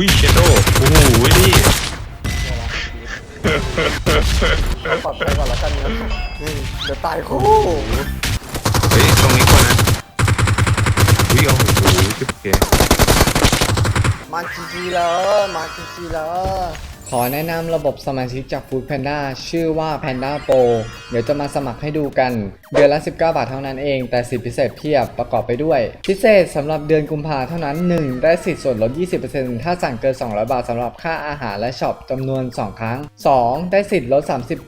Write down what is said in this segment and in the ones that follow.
อุ้ยเชโดโอ้โหนี่เอาปลอดภัยก่อนแล้วกันนะนี่เดี๋ยวตายคู่เฮ้ยตรงนี้คนนะอุ้ยโอ้โหจุดเกมาจีจีเลยมาจีจีเลย ขอแนะนำระบบสมาชิกจาก Food Panda ชื่อว่า Panda Pro เดี๋ยวจะมาสมัครให้ดูกัน เดือนละ 19 บาทเท่านั้นเอง แต่สิทธิพิเศษเพียบประกอบไปด้วย พิเศษสำหรับเดือนกุมภาเท่านั้น 1. ได้สิทธิ์ส่วนลด 20%ถ้าสั่งเกิน 200 บาทสำหรับค่าอาหารและช็อปจำนวน 2 ครั้ง 2. ได้สิทธิ์ลด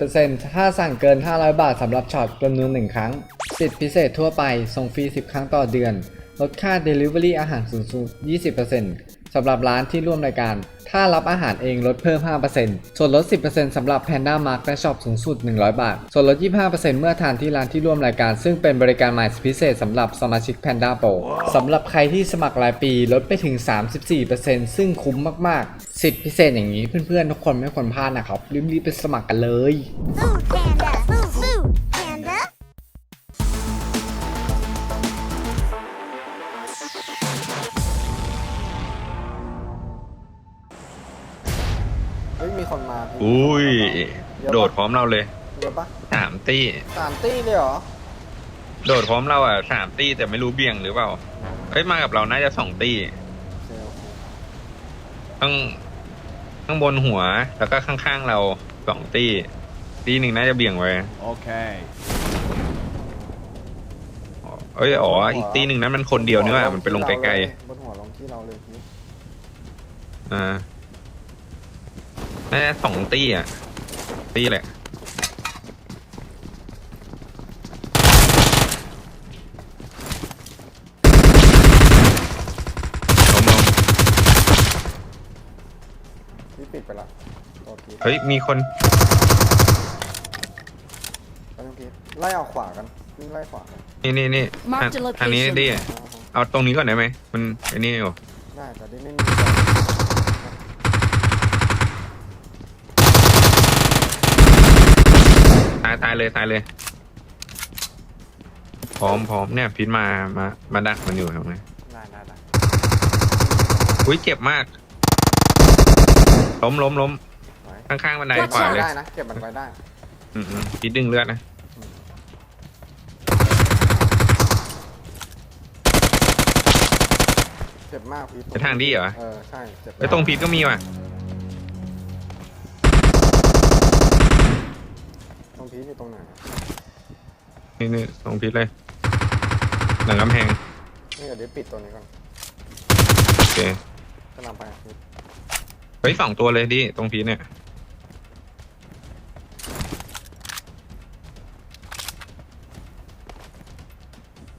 30%ถ้าสั่งเกิน 500 บาทสำหรับช็อปจำนวน 1 ครั้ง สิทธิพิเศษทั่วไปส่งฟรี 10 ครั้งต่อเดือน ลดค่า Delivery อาหารสูงสุด 20%สำหรับร้านที่ร่วมรายการ ถ้ารับอาหารเองลดเพิ่ม 5%ส่วนลด 10%สำหรับ Panda Mark และช็อปสูงสุด 100 บาท ส่วนลด 25%เมื่อทานที่ร้านที่ร่วมรายการ ซึ่งเป็นบริการใหม่พิเศษสำหรับสมาชิก Panda Pro สำหรับใครที่สมัครรายปีลดไปถึง 34%ซึ่งคุ้มมากๆ สิทธิพิเศษอย่างนี้เพื่อนๆทุกคนไม่ควรพลาดนะครับรีบๆไปสมัครกันเลย oh, อุ้ย โดดพร้อมเราเลยเดี๋ยวปะสามตี้ สามตี้เลยเหรอ โดดพร้อมเราอะสามตี้แต่ไม่รู้เบี่ยงหรือเปล่าเฮ้ยมากับเราน่าจะสองตี้โอเคโอเคข้างข้างบนหัวแล้วก็ข้างๆเราสองตี้ ตี้หนึ่งน่าจะเบี่ยงไว้ Okay. อ๋อเอ้ยอ๋ออีกตี้หนึ่งนั้นมันคนเดียวนี่ว่ามันไปลงไกลๆบนหัวลงที่เราเลยพี่ๆอ่า น่าจะสองตี้อะ ตี้แหละล้มลงพี่ปิดไปละโอเคเฮ้ย มีคนไปตรงพี่ไล่เอาขวากันวิ่งไล่ขวากันนี่นี่นี่ Mark ทาง the location ทางนี้ดิอ่าฮะเอาตรงนี้ก่อนได้ไหม มันไอ้นี่อยู่ ได้แต่ดิไม่มี ตายตายเลยตายเลย พร้อมพร้อมเนี่ยพิษมามามาดักมันอยู่ตรงนี้ได้ได้ได้อุ้ยเจ็บมาก ล้มล้มล้มไว้ข้างๆบันได Watch ขวาเลย ได้นะเก็บมันไว้ได้อืมอืมพิษดึงเลือดนะ เจ็บมากพี่ไปทางดีเหรอ เออใช่เจ็บไอ้ยตรงพิษก็มีว่ะ ตรงพีอยู่ตรงไหนอะนี่นี่ตรงพิษเลย หลังกำแพง นี่เดี๋ยวเดี๋ยวปิดตัวนี้ก่อนโอเค กำลังไปพี่เฮ้ยสองตัวเลยดิ ตรงพิษเนี่ย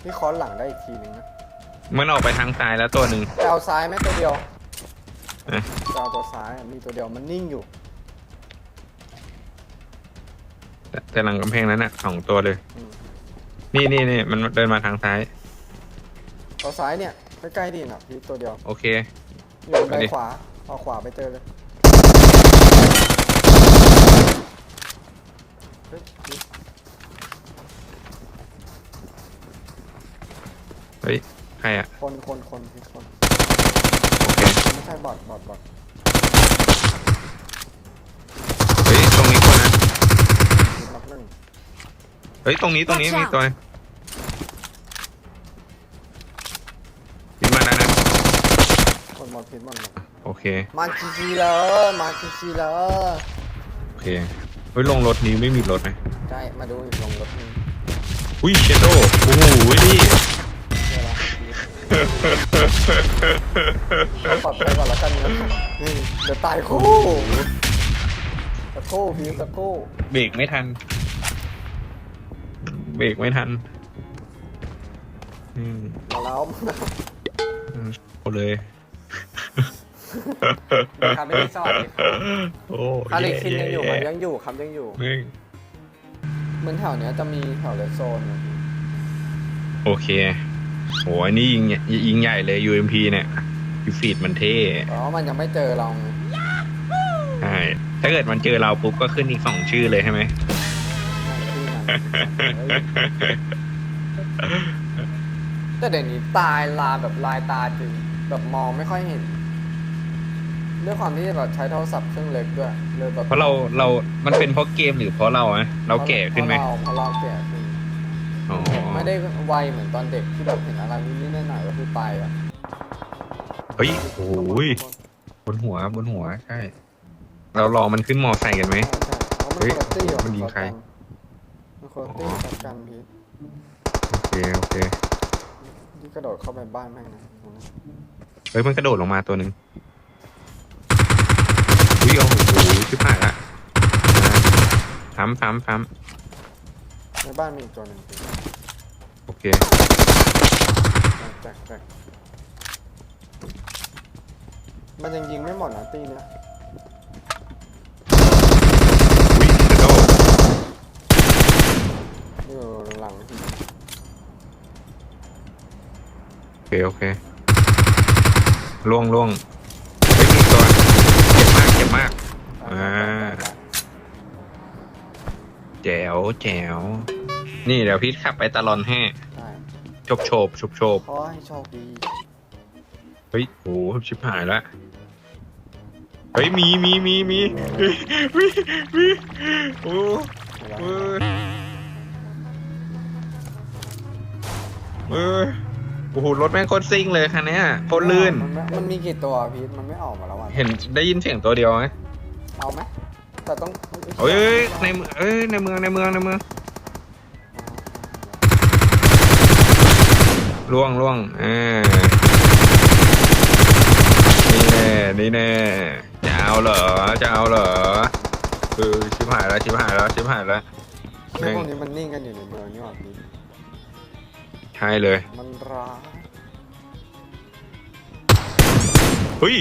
พี่ค้อนหลังได้อีกทีนึงนะมันออกไปทางซ้ายแล้วตัวหนึ่งแต่เอาซ้ายไหมตัวเดียวเอ๊ะ จะเอาตัวซ้ายอะมีตัวเดียวมันนิ่งอยู่ แต่แต่หลังกำแพงนั้นน่ะสองตัวเลย อืมนี่นี่นี่มันเดินมาทางซ้ายตัวซ้ายเนี่ยใกล้ๆดิน่ะพี่ตัวเดียว โอเค อยู่บันไปไดดิขวาเอาขวาไปเจอเลยเฮ้ยพี่เฮ้ยใครอะคนคนคนพี่คนโอเคไม่ใช่บอดบอดบอด เฮ้ยตรงนี้คนนะ พี่นับ หนึ่งเฮ้ยตรงนี้ตรงนี้ Watch มี out ตัวพิมพ์มาแล้วนะคนบอดพิษบอดหมดโอเคมาจีจีเลยมาจีจีเลยโอเคเฮ้ยลงรถนี้ไม่มีรถไหมใช่มาดูอีกลงรถหนึงอุ้ยเชโดโอ้โหนี่เดี๋ยวละเอาปลอดภัยก่อนแล้วกันนะนี่เดี๋ยวตายคู่ตะคู่พี่ตะคู่เบรกไม่ทัน เบรกไม่ทันอืมมาแล้วอืมโอเลย ครับไม่ได้สวัสดีครับโอ้คาริคินยังอยู่แมันยังอยู่ครับยังอยู่แม่งเหมือนแถวเนี้ยจะมีแถวเลดโซนอยู่โอเคโหอันนี้ยิงยิงใหญ่เลย UMP เนี่ยยูฟีดมันเท่เพราะว่ามันยังไม่เจอเราไงใช่ถ้าเกิดมันเจอเราปุ๊บก็ขึ้นอีกสองชื่อเลยใช่ไหม แต่เดี๋ยวนี้ตายลาแบบลายตาจริงแบบมองไม่ค่อยเห็นด้วยความที่แบบใช้โทรศัพท์เครื่องเล็กด้วยเลยแบบเพราะเราเรา มันเป็นเพราะเกมหรือเพราะเราอะเราแก่ขึ้นไหมเพราะเราเพราะเราแก่ขึ้นอ๋อไม่ได้ไวเหมือนตอนเด็กที่แบบเห็นอะไรนิดๆหน่อยๆก็คือไปอะเฮ้ยโอ้ยบนหัวบนหัวใช่ เรารอมันขึ้นมอไซค์กันไหมใช่ใช่เพราะมันเฮ้ยคนละตี้อะมันยิงใคร มันคนละตี้กับกันพีทโอเคโอเคที่กระโดดเข้าไปบ้านแม่งนะตรงนั้นเฮ้ยมันกระโดดลงมาตัวหนึ่งอุ้ยโอ้โหชิบหายละซ้ำซ้ำซ้ในบ้านมีอีกตัวหนึ่งพีทำโอเคแจกแจกมันยังยิงไม่หมดนะตี้เนี้ยอุ้ยกระโดด อยู่หลังพีทโอเคโอเคล่วงล่วงเฮ้ยมีอีกตัวเจ็บมากเจ็บมาก อ่า แจ๋วแจ๋วนี่เดี๋ยวพี่ขับไปตลอนให้ได้โชบโชบโชบโชบขอให้โชคดีเฮ้ยโหชิบหายละเฮ้ยมีมีมีมีมีมีโอ้เดี๋ยวเอเรา เออโอ้โหรถแม่งโคตรซิ่งเลยคันเนี้ยโคตรลื่น มันไม่มันมีกี่ตัวพีทมันไม่ออกมาแล้วอะเห็นได้ยินเสียงตัวเดียวไหมเอาไหมแต่ต้องเอ้ยในเมืองเอ้ยในเมืองในเมืองในเมืองล่วงล่วงเออนี่แน่นี่แน่จะเอาเหรอจะเอาเหรอคือชิบหายแล้วชิบหายแล้วชิบหายแล้วไอ้พวกนี้มันนิ่งกันอยู่ในเมืองนี่หว่าพีท ใช่เลย มันร้ายเฮ้ย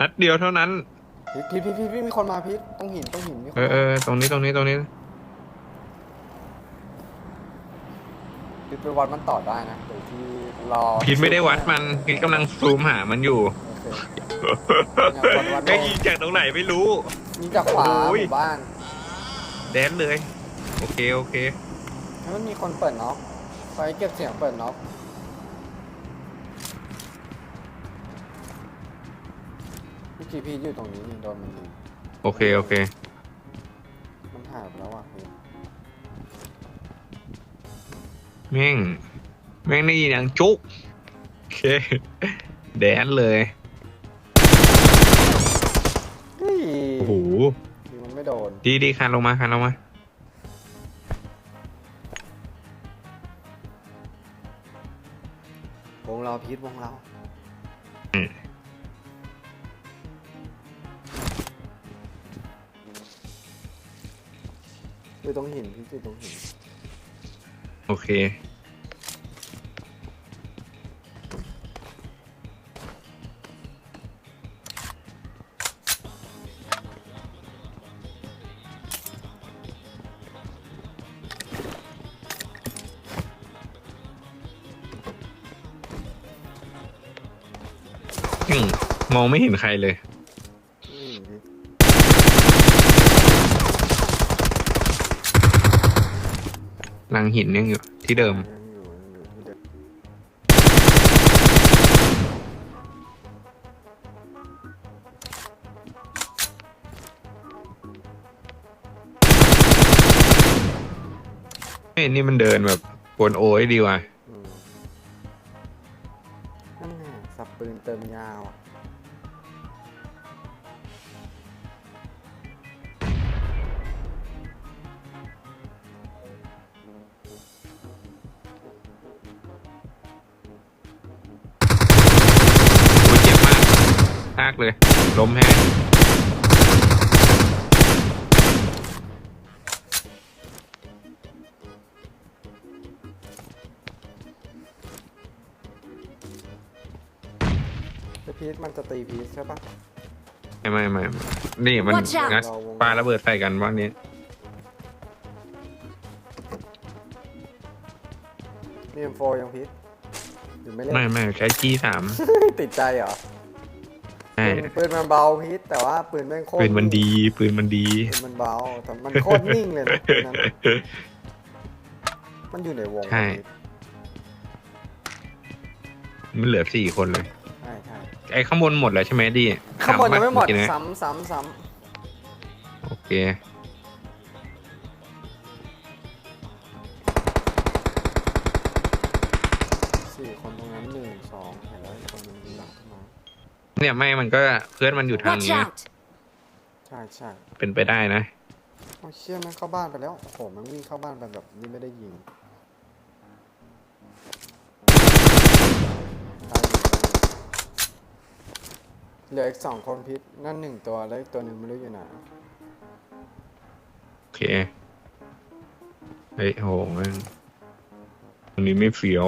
นัดเดียวเท่านั้น พีทพีทพีทพีทมีคนมาพีทต้องหินต้องหินมีคนเออเออตรงนี้ตรงนี้ตรงนี้ พีทไปวัดมันต่อได้นะโดยที่รอพีทไม่ได้วัดมันพีทกำลังซูมหามันอยู่ โอเค วัดวัดแม่งยิงจากตรงไหนไม่รู้ มีจากขวาหโอ้ย มู่บ้าน แดนเลย โอเค โอเคแล้ว มันมีคนเปิดน็อกไฟเก็บเสียงเปิดน็อกเมื่อกี้พีทอยู่ตรงนี้นี่โดนมันยิงโอเค โอเค มันหายไปแล้วอะพีทแม่ง แม่งได้ยินอย่างจุก โอเค แดนเลย เฮ้ยโอ้โหพีทมันไม่โดน ดีดีคันลงมาคันลงมา วงเราพีทวงเราอืมอยู่ตรงหินพีทอยู่ตรงหิน โอเค มองไม่เห็นใครเลยนี่พีทลังหินยังอยู่ที่เดิมยังอยู่ยังอยู่ที่เดิม เฮ้ยนี่มันเดินแบบกวนโอ้ยดีว่ะ ทากเลย ล้มแห้งแต่พีทมันจะตีพีทใช่ปะไม่ไม่ไม่นี่มัน Watch out งัดปลาระเบิดใส่กันวันนี้ มีเอ็มโฟยังพีทหรือไม่เล่น ไม่ไม่ใช้จีสาม ติดใจเหรอใช่ปืนปืนมันเบาพีทแต่ว่าปืนแม่งโคตรปืนมันดีปืนมันดีปืนมันเบาแต่มันโคตรนิ่งเลยนะปืนนั้นมันอยู่ในวงใช่พีทมันเหลือสี่คนเลยใช่ใช่ไอ้ข้างบนหมดแล้วใช่ไหมดิข้างบนยังไม่หมดเอกี้นะซ้ำซ้ำซ้โอเคำสี่คนตรงนั้นหนึ่งสองเห็นแล้วอีกคนหนึงมีหลังขึ้นมา เนี่ยไม่มันก็เพื่อนมันอยู่ทาง Watch นี้ out! ใช่ใช่เป็นไปได้นะ โอ้เชี่ยมันเข้าบ้านไปแล้ว โอ้โหมันวิ่งเข้าบ้านไปแบบนี้ไม่ได้ยิงได้อยู่เหลืออีกสองคนพิษนั่นหนึ่งตัวแล้วอีกตัวหนึ่งไม่รู้อยู่ไหนโอเค เฮ้ยโหแม่งตรงนี้ไม่เฟี้ยว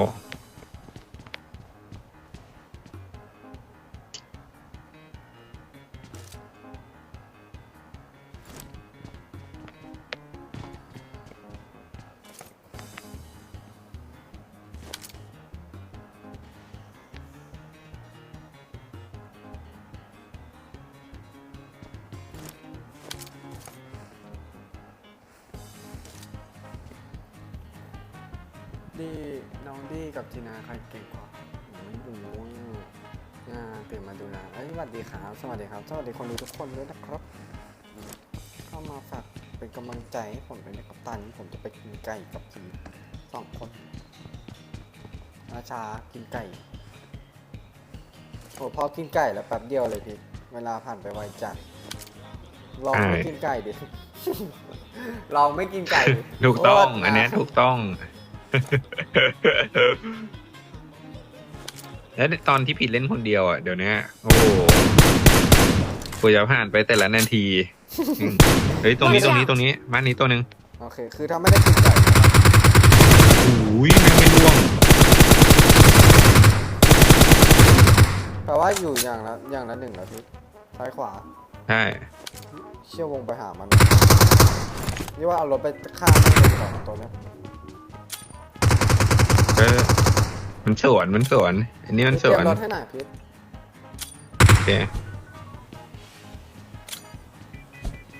ดีน้องดีกับทีนาใครเก่งกว่าไม่รู้อ่าตื่นมาดูนะเอ้ยสวัสดีครับสวัสดีครับสวัสดีคนดูทุกคนด้วยนะครับ เข้ามาฝากเป็นกำลังใจให้ผมเป็นนักกัปตันผมจะไปกินไก่กับทีสองคนราชากินไก่โอ้พอกินไก่แล้วแป๊บเดียวเลยพี่เวลาผ่านไปไวจัดลองไม่ใช่กินไก่ดิลองไม่กินไก่ดิถูกต้องโคตรอันเนี้ยถูกต้อง แล้วตอนที่ผิดเล่นคนเดียวอะเดี๋ยวเนี้ยโอ้โหกว่าจะผ่านไปแต่ละนาทีอืมเฮ้ยตรงนี้ตรงนี้ตรงนี้บ้านนี้ตัวหนึ่งโอเค คือถ้าไม่ได้กินไก่โอ้ยแม่งไม่ร่วง แปลว่าอยู่อย่างละอย่างละหนึ่งแล้วพี่ซ้ายขวา ใช่ เชี่ยววงไปหามัน นี่ว่าเอารถไปข้ามมันเลยดีกว่าตัวเนี้ย เออ มันสวน มันสวน อันนี้มันสเตรีวยนมรถให้หน่อยพี่โอเค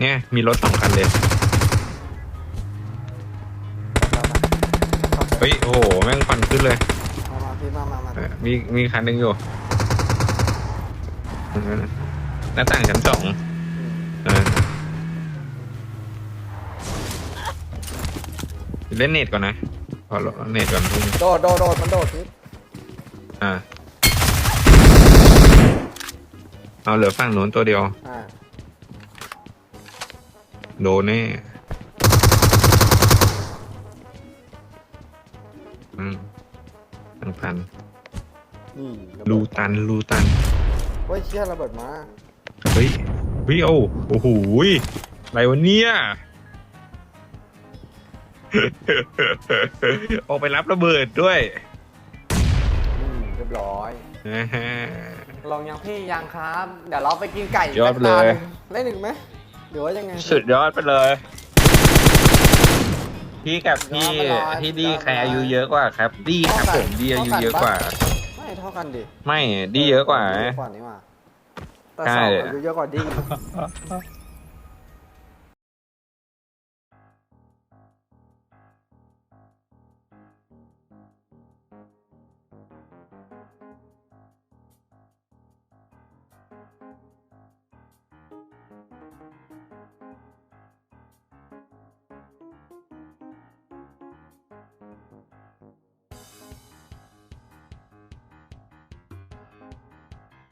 เนี่ย มีรถสองคันเลย เฮ้ย โอ้โห แม่งควันขึ้นเลย มามาพี่มามามาเออมีมีคันหนึ่งอยู่หน้าต่างชั้นสองอืมเออเล่นเน็ตก่อนนะ ขอเน็ตก่อนพรุ่งนี้โดดโดดโดดมันโดดพี่อ่าเอาเหลือฝั่งนู้นตัวเดียว อ่าโดนแน่อืมตังพันนี่ระรูเบิดตันรูตัน เฮ้ยเชี่ยระเบิดมา เฮ้ยเฮ้ยโอ้โอ้โหยอะไรวะเนี่ย ออกไปรับระเบิดด้วยอืมเรียบร้อย นะฮะ ลองยังพี่ยังครับ เดี๋ยวเราไปกินไก่ยอดไปเลยเล่นหนึ่งไหมหรือว่ายังไง สุดยอดไปเลย พี่กับพี่ยอดไปเลยพี่ดียอดไปเลย ใครอายุเยอะกว่าครับ ดีครับผมดีอายุเยอะกว่า ไม่เท่ากันดิไม่ดีเยอะกว่า เยอะกว่านี่หว่าแต่ใช่ สองอายุเยอะกว่าดี